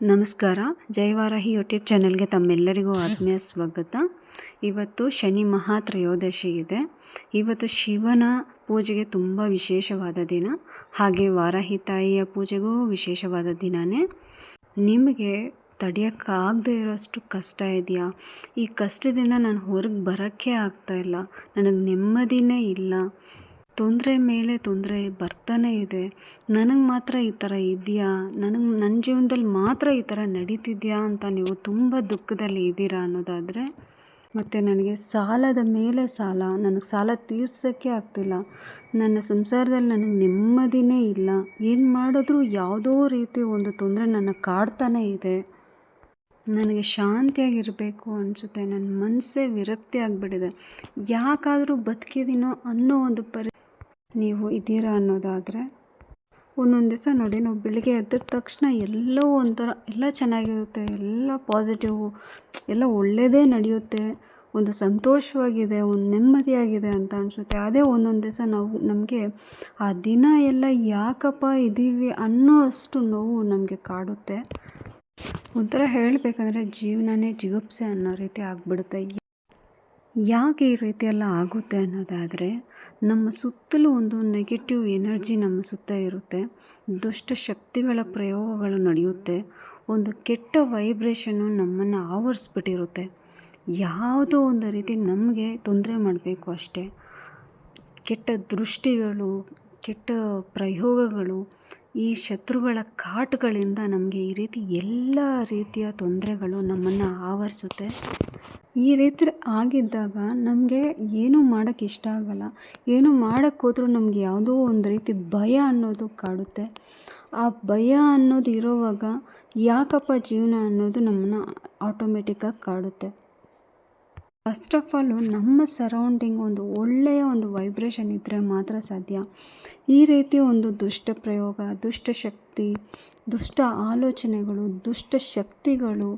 ನಮಸ್ಕಾರ. ಜೈವಾರಾಹಿ ಯೂಟ್ಯೂಬ್ ಚಾನೆಲ್ಗೆ ತಮ್ಮೆಲ್ಲರಿಗೂ ಆತ್ಮೀಯ ಸ್ವಾಗತ. ಇವತ್ತು ಶನಿ ಮಹಾತ್ರಯೋದಶಿ ಇದೆ. ಇವತ್ತು ಶಿವನ ಪೂಜೆಗೆ ತುಂಬ ವಿಶೇಷವಾದ ದಿನ. ಹಾಗೆ ವಾರಾಹಿ ತಾಯಿಯ ಪೂಜೆಗೂ ವಿಶೇಷವಾದ ದಿನವೇ ನಿಮಗೆ ತಡೆಯೋಕ್ಕಾಗದೇ ಇರೋಷ್ಟು ಕಷ್ಟ ಇದೆಯಾ? ಈ ಕಷ್ಟದಿಂದ ನಾನು ಹೊರಗೆ ಬರೋಕ್ಕೆ ಆಗ್ತಾಯಿಲ್ಲ ನನಗೆ ನೆಮ್ಮದಿನೇ ಇಲ್ಲ. ತೊಂದರೆ ಮೇಲೆ ತೊಂದರೆ ಬರ್ತಾನೆ ಇದೆ. ನನಗೆ ಮಾತ್ರ ಈ ಥರ ಇದೆಯಾ? ನನಗೆ ನನ್ನ ಜೀವನದಲ್ಲಿ ಮಾತ್ರ ಈ ಥರ ನಡೀತಿದೆಯಾ ಅಂತ ನೀವು ತುಂಬ ದುಃಖದಲ್ಲಿ ಇದ್ದೀರಾ ಅನ್ನೋದಾದರೆ, ಮತ್ತು ನನಗೆ ಸಾಲದ ಮೇಲೆ ಸಾಲ, ನನಗೆ ಸಾಲ ತೀರ್ಸೋಕ್ಕೆ ಆಗ್ತಿಲ್ಲ. ನನ್ನ ಸಂಸಾರದಲ್ಲಿ ನನಗೆ ನೆಮ್ಮದಿನೇ ಇಲ್ಲ. ಏನು ಮಾಡಿದ್ರೂ ಯಾವುದೋ ರೀತಿ ಒಂದು ತೊಂದರೆ ನನ್ನ ಕಾಡ್ತಾನೇ ಇದೆ. ನನಗೆ ಶಾಂತಿಯಾಗಿರಬೇಕು ಅನಿಸುತ್ತೆ. ನನ್ನ ಮನಸ್ಸೇ ವಿರಕ್ತಿ ಆಗಿಬಿಟ್ಟಿದೆ. ಯಾಕಾದರೂ ಬದುಕಿದ್ದೀನೋ ಅನ್ನೋ ಒಂದು ಪರಿ ನೀವು ಇದ್ದೀರಾ ಅನ್ನೋದಾದರೆ, ಒಂದೊಂದು ದಿವಸ ನೋಡಿ, ನಾವು ಬೆಳಿಗ್ಗೆ ಎದ್ದ ತಕ್ಷಣ ಎಲ್ಲೋ ಒಂಥರ, ಎಲ್ಲ ಚೆನ್ನಾಗಿರುತ್ತೆ, ಎಲ್ಲ ಪಾಸಿಟಿವ್ ಎಲ್ಲ ಒಳ್ಳೆಯದೇ ನಡೆಯುತ್ತೆ, ಒಂದು ಸಂತೋಷವಾಗಿದೆ, ಒಂದು ನೆಮ್ಮದಿಯಾಗಿದೆ ಅಂತ ಅನಿಸುತ್ತೆ. ಅದೇ ಒಂದೊಂದು ದಿವಸ ನಾವು, ನಮಗೆ ಆ ದಿನ ಎಲ್ಲ ಯಾಕಪ್ಪ ಇದ್ದೀವಿ ಅನ್ನೋ ಅಷ್ಟು ನೋವು ನಮಗೆ ಕಾಡುತ್ತೆ. ಒಂಥರ ಹೇಳಬೇಕಂದ್ರೆ ಜೀವನನೇ ಜಿಗುಪ್ಸೆ ಅನ್ನೋ ರೀತಿ ಆಗಿಬಿಡುತ್ತೆ. ಯಾಕೆ ಈ ರೀತಿಯೆಲ್ಲ ಆಗುತ್ತೆ ಅನ್ನೋದಾದರೆ ನಮ್ಮ ಸುತ್ತಲೂ ಒಂದು ನೆಗೆಟಿವ್ ಎನರ್ಜಿ ನಮ್ಮ ಸುತ್ತ ಇರುತ್ತೆ. ದುಷ್ಟ ಶಕ್ತಿಗಳ ಪ್ರಯೋಗಗಳು ನಡೆಯುತ್ತೆ. ಒಂದು ಕೆಟ್ಟ ವೈಬ್ರೇಷನ್ನು ನಮ್ಮನ್ನು ಆವರಿಸ್ಬಿಟ್ಟಿರುತ್ತೆ. ಯಾವುದೋ ಒಂದು ರೀತಿ ನಮಗೆ ತೊಂದರೆ ಮಾಡಬೇಕು ಅಷ್ಟೇ. ಕೆಟ್ಟ ದೃಷ್ಟಿಗಳು, ಕೆಟ್ಟ ಪ್ರಯೋಗಗಳು ಈ ಶತ್ರುಗಳ ಕಾಟಗಳಿಂದ ನಮಗೆ ಈ ರೀತಿ ಎಲ್ಲ ರೀತಿಯ ತೊಂದರೆಗಳು ನಮ್ಮನ್ನು ಆವರಿಸುತ್ತೆ. ಈ ರೀತಿ ಆಗಿದ್ದಾಗ ನಮಗೆ ಏನೂ ಮಾಡೋಕ್ಕೆ ಇಷ್ಟ ಆಗಲ್ಲ. ಏನು ಮಾಡೋಕ್ಕೆ ಹೋದ್ರೂ ನಮ್ಗೆ ಯಾವುದೋ ಒಂದು ರೀತಿ ಭಯ ಅನ್ನೋದು ಕಾಡುತ್ತೆ. ಆ ಭಯ ಅನ್ನೋದು ಇರೋವಾಗ ಯಾಕಪ್ಪ ಜೀವನ ಅನ್ನೋದು ನಮ್ಮನ್ನು ಆಟೋಮೆಟಿಕ್ಕಾಗಿ ಕಾಡುತ್ತೆ. ಫಸ್ಟ್ ಆಫ್ ಆಲು ನಮ್ಮ ಸರೌಂಡಿಂಗ್ ಒಂದು ಒಳ್ಳೆಯ ಒಂದು ವೈಬ್ರೇಷನ್ ಇದ್ದರೆ ಮಾತ್ರ ಸಾಧ್ಯ. ಈ ರೀತಿ ಒಂದು ದುಷ್ಟ ಪ್ರಯೋಗ, ದುಷ್ಟ ಶಕ್ತಿ, ದುಷ್ಟ ಆಲೋಚನೆಗಳು, ದುಷ್ಟ ಶಕ್ತಿಗಳು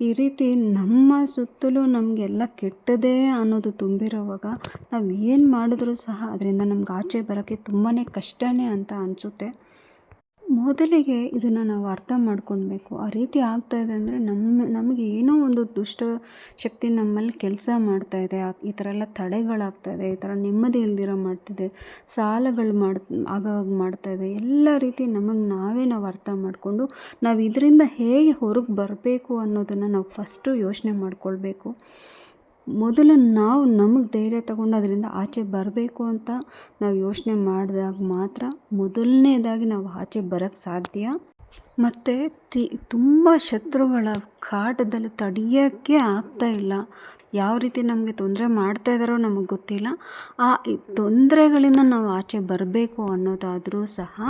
ಈ ರೀತಿ ನಮ್ಮ ಸುತ್ತಲೂ ನಮಗೆಲ್ಲ ಕೆಟ್ಟದೇ ಅನ್ನೋದು ತುಂಬಿರೋವಾಗ ನಾವು ಏನು ಮಾಡಿದ್ರೂ ಸಹ ಅದರಿಂದ ನಮ್ಗೆ ಆಚೆ ಬರೋಕ್ಕೆ ತುಂಬಾ ಕಷ್ಟನೇ ಅಂತ ಅನಿಸುತ್ತೆ. ಮೊದಲಿಗೆ ಇದನ್ನು ನಾವು ಅರ್ಥ ಮಾಡ್ಕೊಳ್ಬೇಕು. ಆ ರೀತಿ ಆಗ್ತಾ ಇದೆ ಅಂದರೆ ನಮ್ಮ, ನಮಗೆ ಏನೋ ಒಂದು ದುಷ್ಟ ಶಕ್ತಿ ನಮ್ಮಲ್ಲಿ ಕೆಲಸ ಮಾಡ್ತಾ ಇದೆ. ಈ ಥರ ಎಲ್ಲ ತಡೆಗಳಾಗ್ತಾ ಇದೆ, ಈ ಥರ ನೆಮ್ಮದಿ ಇಲ್ದಿರೋ ಮಾಡ್ತಿದೆ ಸಾಲಗಳು ಮಾಡ್, ಆಗಾಗ ಮಾಡ್ತಾ ಇದೆ. ಎಲ್ಲ ರೀತಿ ನಮಗೆ ನಾವೇ ನಾವು ಅರ್ಥ ಮಾಡಿಕೊಂಡು ನಾವು ಇದರಿಂದ ಹೇಗೆ ಹೊರಗೆ ಬರಬೇಕು ಅನ್ನೋದನ್ನು ನಾವು ಫಸ್ಟು ಯೋಚನೆ ಮಾಡ್ಕೊಳ್ಬೇಕು. ಮೊದಲು ನಾವು ನಮಗೆ ಧೈರ್ಯ ತಗೊಂಡು ಅದರಿಂದ ಆಚೆ ಬರಬೇಕು ಅಂತ ನಾವು ಯೋಚನೆ ಮಾಡಿದಾಗ ಮಾತ್ರ ಮೊದಲನೇದಾಗಿ ನಾವು ಆಚೆ ಬರೋಕ್ಕೆ ಸಾಧ್ಯ. ಮತ್ತು ತಿ, ತುಂಬ ಶತ್ರುಗಳ ಕಾಟದಲ್ಲಿ ತಡೆಯೋಕ್ಕೆ ಆಗ್ತಾ ಇಲ್ಲ. ಯಾವ ರೀತಿ ನಮಗೆ ತೊಂದರೆ ಮಾಡ್ತಾ ಇದ್ದಾರೋ ನಮಗೆ ಗೊತ್ತಿಲ್ಲ. ಆ ತೊಂದರೆಗಳಿಂದ ನಾವು ಆಚೆ ಬರಬೇಕು ಅನ್ನೋದಾದರೂ ಸಹ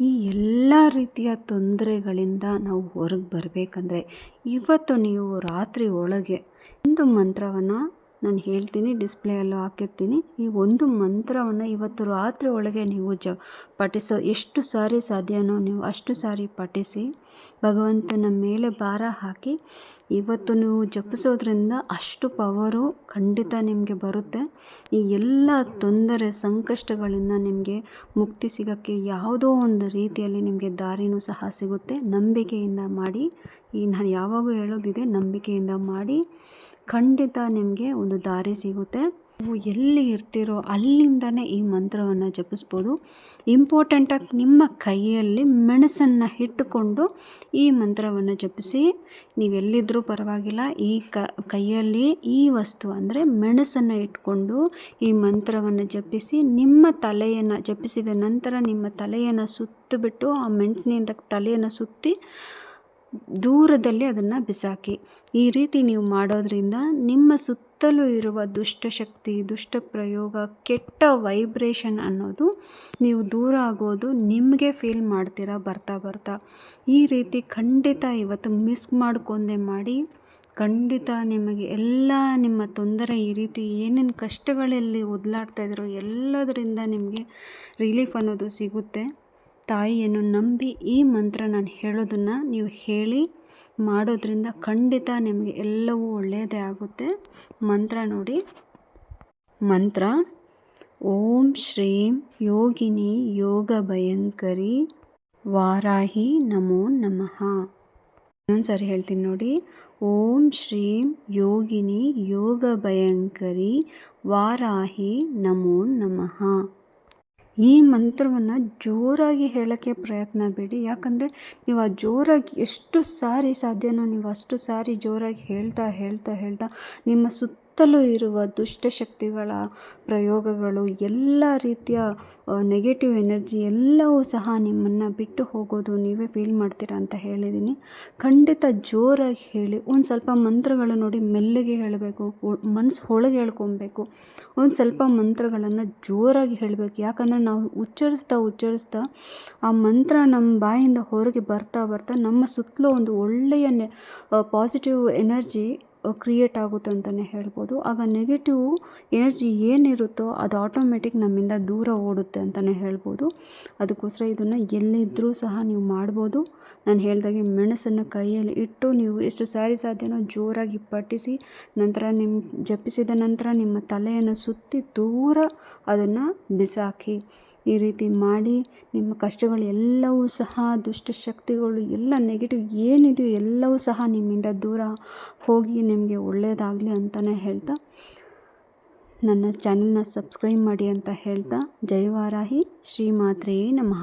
ಈ ಎಲ್ಲ ರೀತಿಯ ತೊಂದರೆಗಳಿಂದ ನಾವು ಹೊರಗೆ ಬರಬೇಕಂದ್ರೆ ಇವತ್ತು ನೀವು ರಾತ್ರಿ ಒಳಗೆ ಒಂದು ಮಂತ್ರವನ್ನು ನಾನು ಹೇಳ್ತೀನಿ ಡಿಸ್ಪ್ಲೇಯಲ್ಲೂ ಹಾಕಿರ್ತೀನಿ. ಈ ಒಂದು ಮಂತ್ರವನ್ನು ಇವತ್ತು ರಾತ್ರಿ ಒಳಗೆ ನೀವು ಜ, ಪಠಿಸೋ, ಎಷ್ಟು ಸಾರಿ ಸಾಧ್ಯನೋ ನೀವು ಅಷ್ಟು ಸಾರಿ ಪಠಿಸಿ, ಭಗವಂತನ ಮೇಲೆ ಭಾರ ಹಾಕಿ, ಇವತ್ತು ನೀವು ಜಪಿಸೋದ್ರಿಂದ ಅಷ್ಟು ಪವರು ಖಂಡಿತ ನಿಮಗೆ ಬರುತ್ತೆ. ಈ ಎಲ್ಲ ತೊಂದರೆ, ಸಂಕಷ್ಟಗಳಿಂದ ನಿಮಗೆ ಮುಕ್ತಿ ಸಿಗೋಕ್ಕೆ ಯಾವುದೋ ಒಂದು ರೀತಿಯಲ್ಲಿ ನಿಮಗೆ ದಾರಿನೂ ಸಹ ಸಿಗುತ್ತೆ. ನಂಬಿಕೆಯಿಂದ ಮಾಡಿ, ಈ ನಾನು ಯಾವಾಗೂ ಹೇಳೋದಿದೆ, ನಂಬಿಕೆಯಿಂದ ಮಾಡಿ ಖಂಡಿತ ನಿಮಗೆ ಒಂದು ದಾರಿ ಸಿಗುತ್ತೆ. ನೀವು ಎಲ್ಲಿ ಇರ್ತೀರೋ ಅಲ್ಲಿಂದನೇ ಈ ಮಂತ್ರವನ್ನು ಜಪಿಸ್ಬೋದು. ಇಂಪಾರ್ಟೆಂಟಾಗಿ ನಿಮ್ಮ ಕೈಯಲ್ಲಿ ಮೆಣಸನ್ನು ಇಟ್ಟುಕೊಂಡು ಈ ಮಂತ್ರವನ್ನು ಜಪಿಸಿ. ನೀವೆಲ್ಲಿದ್ದರೂ ಪರವಾಗಿಲ್ಲ, ಈ ಕೈಯಲ್ಲಿ ಈ ವಸ್ತು ಅಂದರೆ ಮೆಣಸನ್ನು ಇಟ್ಕೊಂಡು ಈ ಮಂತ್ರವನ್ನು ಜಪಿಸಿ, ನಿಮ್ಮ ತಲೆಯನ್ನು ಜಪಿಸಿದ ನಂತರ ನಿಮ್ಮ ತಲೆಯನ್ನು ಸುತ್ತಿಬಿಟ್ಟು ಆ ಮೆಣಸಿನಿಂದ ತಲೆಯನ್ನು ಸುತ್ತಿ ದೂರದಲ್ಲಿ ಅದನ್ನು ಬಿಸಾಕಿ. ಈ ರೀತಿ ನೀವು ಮಾಡೋದ್ರಿಂದ ನಿಮ್ಮ ಸುತ್ತಲೂ ಇರುವ ದುಷ್ಟಶಕ್ತಿ ದುಷ್ಟ ಪ್ರಯೋಗ ಕೆಟ್ಟ ವೈಬ್ರೇಷನ್ ಅನ್ನೋದು ನೀವು ದೂರ ಆಗೋದು ನಿಮಗೆ ಫೀಲ್ ಮಾಡ್ತೀರಾ, ಬರ್ತಾ ಬರ್ತಾ. ಈ ರೀತಿ ಖಂಡಿತ ಇವತ್ತು ಮಿಸ್ ಮಾಡ್ಕೊಂಡೆ ಮಾಡಿ, ಖಂಡಿತ ನಿಮಗೆ ಎಲ್ಲ ನಿಮ್ಮ ತೊಂದರೆ ಈ ರೀತಿ ಏನೇನು ಕಷ್ಟಗಳಲ್ಲಿ ಒದ್ಲಾಡ್ತಾ ಇದ್ರೋ ಎಲ್ಲದರಿಂದ ನಿಮಗೆ ರಿಲೀಫ್ ಅನ್ನೋದು ಸಿಗುತ್ತೆ. ತಾಯಿಯನ್ನು ನಂಬಿ ಈ ಮಂತ್ರ ನಾನು ಹೇಳೋದನ್ನು ನೀವು ಹೇಳಿ ಮಾಡೋದ್ರಿಂದ ಖಂಡಿತ ನಿಮಗೆ ಎಲ್ಲವೂ ಒಳ್ಳೆಯದೇ ಆಗುತ್ತೆ. ಮಂತ್ರ ನೋಡಿ. ಮಂತ್ರ. ಓಂ ಶ್ರೀಂ ಯೋಗಿನಿ ಯೋಗ ಭಯಂಕರಿ ವಾರಾಹಿ ನಮೋ ನಮಃ. ಇನ್ನೊಂದು ಸಾರಿ ಹೇಳ್ತೀನಿ ನೋಡಿ. ಓಂ ಶ್ರೀಂ ಯೋಗಿನಿ ಯೋಗ ಭಯಂಕರಿ ವಾರಾಹಿ ನಮೋ ನಮಃ. ಈ ಮಂತ್ರವನ್ನು ಜೋರಾಗಿ ಹೇಳೋಕ್ಕೆ ಪ್ರಯತ್ನ ಬೇಡಿ. ಯಾಕಂದರೆ ನೀವು ಆ ಜೋರಾಗಿ ಎಷ್ಟು ಸಾರಿ ಸಾಧ್ಯನೋ ನೀವು ಅಷ್ಟು ಸಾರಿ ಜೋರಾಗಿ ಹೇಳ್ತಾ ಹೇಳ್ತಾ ಹೇಳ್ತಾ ನಿಮ್ಮ ಸುತ್ತಲೂ ಇರುವ ದುಷ್ಟಶಕ್ತಿಗಳ ಪ್ರಯೋಗಗಳು, ಎಲ್ಲ ರೀತಿಯ ನೆಗೆಟಿವ್ ಎನರ್ಜಿ ಎಲ್ಲವೂ ಸಹ ನಿಮ್ಮನ್ನು ಬಿಟ್ಟು ಹೋಗೋದು ನೀವೇ ಫೀಲ್ ಮಾಡ್ತೀರಾ ಅಂತ ಹೇಳಿದ್ದೀನಿ ಖಂಡಿತ ಜೋರಾಗಿ ಹೇಳಿ, ಒಂದು ಸ್ವಲ್ಪ ಮಂತ್ರಗಳು ನೋಡಿ ಮೆಲ್ಲಗೆ ಹೇಳಬೇಕು ಮನಸ್ಸು ಒಳಗೆ ಹೇಳ್ಕೊಬೇಕು. ಒಂದು ಸ್ವಲ್ಪ ಮಂತ್ರಗಳನ್ನು ಜೋರಾಗಿ ಹೇಳಬೇಕು. ಯಾಕಂದರೆ ನಾವು ಉಚ್ಚರಿಸ್ತಾ ಉಚ್ಚರಿಸ್ತಾ ಆ ಮಂತ್ರ ನಮ್ಮ ಬಾಯಿಂದ ಹೊರಗೆ ಬರ್ತಾ ಬರ್ತಾ ನಮ್ಮ ಸುತ್ತಲೂ ಒಂದು ಒಳ್ಳೆಯ ಪಾಸಿಟಿವ್ ಎನರ್ಜಿ ಕ್ರಿಯೇಟ್ ಆಗುತ್ತೆ ಅಂತಲೇ ಹೇಳ್ಬೋದು. ಆಗ ನೆಗೆಟಿವ್ ಎನರ್ಜಿ ಏನಿರುತ್ತೋ ಅದು ಆಟೋಮೆಟಿಕ್ ನಮ್ಮಿಂದ ದೂರ ಓಡುತ್ತೆ ಅಂತಲೇ ಹೇಳ್ಬೋದು. ಅದಕ್ಕೋಸ್ಕರ ಇದನ್ನು ಎಲ್ಲಿದ್ದರೂ ಸಹ ನೀವು ಮಾಡ್ಬೋದು. ನಾನು ಹೇಳಿದಾಗೆ ಮೆಣಸನ್ನು ಕೈಯಲ್ಲಿ ಇಟ್ಟು ನೀವು ಎಷ್ಟು ಸಾರಿ ಸಾಧ್ಯನೋ ಜೋರಾಗಿ ಪಟ್ಟಿಸಿ, ನಂತರ ನಿಮ್ಮ ಜಪಿಸಿದ ನಂತರ ನಿಮ್ಮ ತಲೆಯನ್ನು ಸುತ್ತಿ ದೂರ ಅದನ್ನು ಬಿಸಾಕಿ ಈ ರೀತಿ ಮಾಡಿ ನಿಮ್ಮ ಕಷ್ಟಗಳು ಎಲ್ಲವೂ ಸಹ ದುಷ್ಟಶಕ್ತಿಗಳು ಎಲ್ಲ ನೆಗೆಟಿವ್ ಏನಿದೆಯೋ ಎಲ್ಲವೂ ಸಹ ನಿಮ್ಮಿಂದ ದೂರ ಹೋಗಿ ನಿಮಗೆ ಒಳ್ಳೆಯದಾಗಲಿ ಅಂತಲೇ ಹೇಳ್ತಾ, ನನ್ನ ಚಾನಲ್ನ ಸಬ್ಸ್ಕ್ರೈಬ್ ಮಾಡಿ ಅಂತ ಹೇಳ್ತಾ, ಜೈ ವಾರಾಹಿ ಶ್ರೀಮಾತ್ರೇ ನಮಃ.